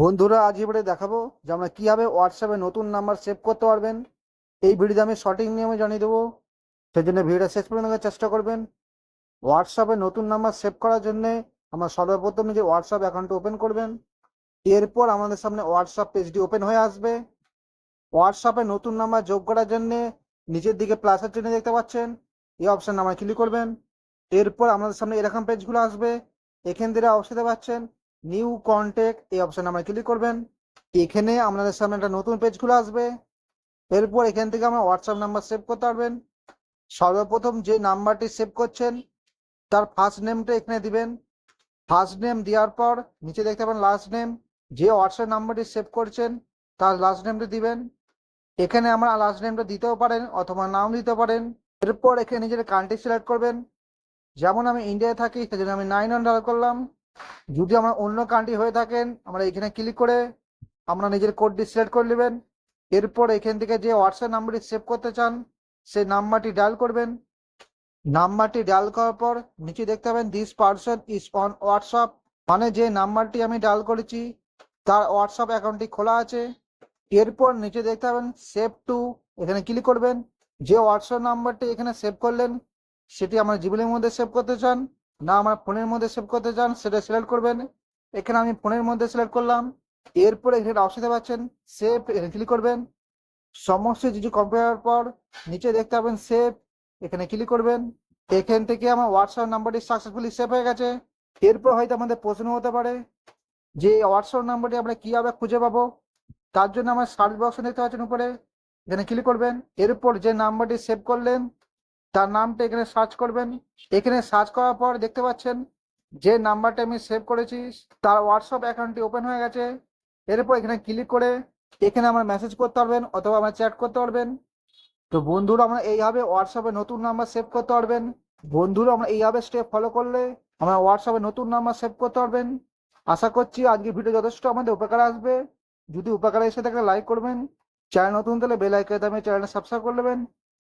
বন্ধুরা, আজ এবারে দেখাবো যে আমরা কীভাবে হোয়াটসঅ্যাপে নতুন নাম্বার সেভ করতে পারবেন। এই ভিডিওতে আমি সঠিক নিয়মে জানিয়ে দেবো। সেই জন্য ভিডিওটা শেষ পর্যন্ত চেষ্টা করবেন। হোয়াটসঅ্যাপে নতুন নাম্বার সেভ করার জন্যে আমরা সর্বপ্রথম যে হোয়াটসঅ্যাপ অ্যাকাউন্টটি ওপেন করবেন। এরপর আমাদের সামনে হোয়াটসঅ্যাপ পেজটি ওপেন হয়ে আসবে। হোয়াটসঅ্যাপে নতুন নাম্বার যোগ করার জন্যে নিচের দিকে প্লাসের চিহ্ন দেখতে পাচ্ছেন। এই অপশান আমরা ক্লিক করবেন। এরপর আমাদের সামনে এরকম পেজগুলো আসবে। এখান থেকে অবশ্যই পাচ্ছেন। নিউ কন্ট্যাক্ট এই অপশানে আমরা ক্লিক করবেন। এখানে আপনাদের সামনে একটা নতুন পেজ খুলে আসবে। এরপর এখান থেকে আমরা হোয়াটসঅ্যাপ নাম্বার সেভ করতে পারবেন। সর্বপ্রথম যে নাম্বারটি সেভ করছেন, তার ফার্স্ট নেমটা এখানে দিবেন। ফার্স্ট নেম দেওয়ার পর নিচে দেখতে পাবেন লাস্ট নেম যে হোয়াটসঅ্যাপ নাম্বারটি সেভ করছেন, তার লাস্ট নেমটা দিবেন। এখানে আমরা লাস্ট নেমটা দিতেও পারেন অথবা নাম দিতে পারেন। এরপর এখানে নিজের কান্ট্রি সিলেক্ট করবেন। যেমন আমি ইন্ডিয়ায় থাকি, সেজন্য আমি নাইন ওয়ান ডাল করলাম। যদি আমার অন্য কান্ট্রি হয়ে থাকেন, আমরা এখানে ক্লিক করে আমরা নিজের কোডটি সিলেক্ট করে নেবেন। এরপর এখান থেকে যে হোয়াটসঅ্যাপ নাম্বারটি সেভ করতে চান, সেই নাম্বারটি ডায়াল করবেন। নাম্বারটি ডায়াল করার পর নিচে দেখতে পাবেন this person is on WhatsApp মানে যে নাম্বারটি আমি ডায়াল করেছি, তার হোয়াটসঅ্যাপ অ্যাকাউন্টটি খোলা আছে। এরপর নিচে দেখতে পাবেন সেভ টু এখানে ক্লিক করবেন। যে হোয়াটসঅ্যাপ নাম্বারটি এখানে সেভ করলেন, সেটি আমার জিমেলের মধ্যে সেভ করতে চান। না আমার ফোনের মধ্যে সেভ করতে চান, সেটা সিলেক্ট করবেন। এখানে আমি ফোনের মধ্যে সিলেক্ট করলাম। এরপরে এখানে অপশন পাচ্ছেন সেভ এখানে ক্লিক করবেন। সমস্ত কিছু কম্পিউটার পর নিচে দেখতে পাবেন সেভ এখানে ক্লিক করবেন। এখান থেকে আমার হোয়াটসঅ্যাপ নাম্বারটি সাকসেসফুলি সেভ হয়ে গেছে। এরপর হয়তো আমাদের প্রশ্ন হতে পারে যে হোয়াটসঅ্যাপ নাম্বারটি আমরা কীভাবে খুঁজে পাবো? তার জন্য আমার সার্চ বক্স দেখতে পাচ্ছেন উপরে। এখানে ক্লিক করবেন। এরপর যে নাম্বারটি সেভ করলেন তার নামটা এখানে সার্চ করবেন। এখানে সার্চ করার পর দেখতে পাচ্ছেন, যে নাম্বারটা আমি সেভ করেছি, তার হোয়াটসঅ্যাপ অ্যাকাউন্টটি ওপেন হয়ে গেছে। এরপর এখানে ক্লিক করে এখানে আমরা মেসেজ করতে পারবেন অথবা আমরা চ্যাট করতে পারবেন। তো বন্ধুরা, আমরা এইভাবে হোয়াটসঅ্যাপে নতুন নাম্বার সেভ করতে পারবেন। বন্ধুরা, আমরা এইভাবে স্টেপ ফলো করলে আমরা হোয়াটসঅ্যাপে নতুন নাম্বার সেভ করতে পারবেন। আশা করছি আজকে ভিডিও যথেষ্ট আমাদের উপকার আসবে। যদি উপকার এসে থাকে লাইক করবেন। চ্যানেল নতুন তাহলে বেল আইকনে দামে চ্যানেলটা সাবস্ক্রাইব করে নেবেন।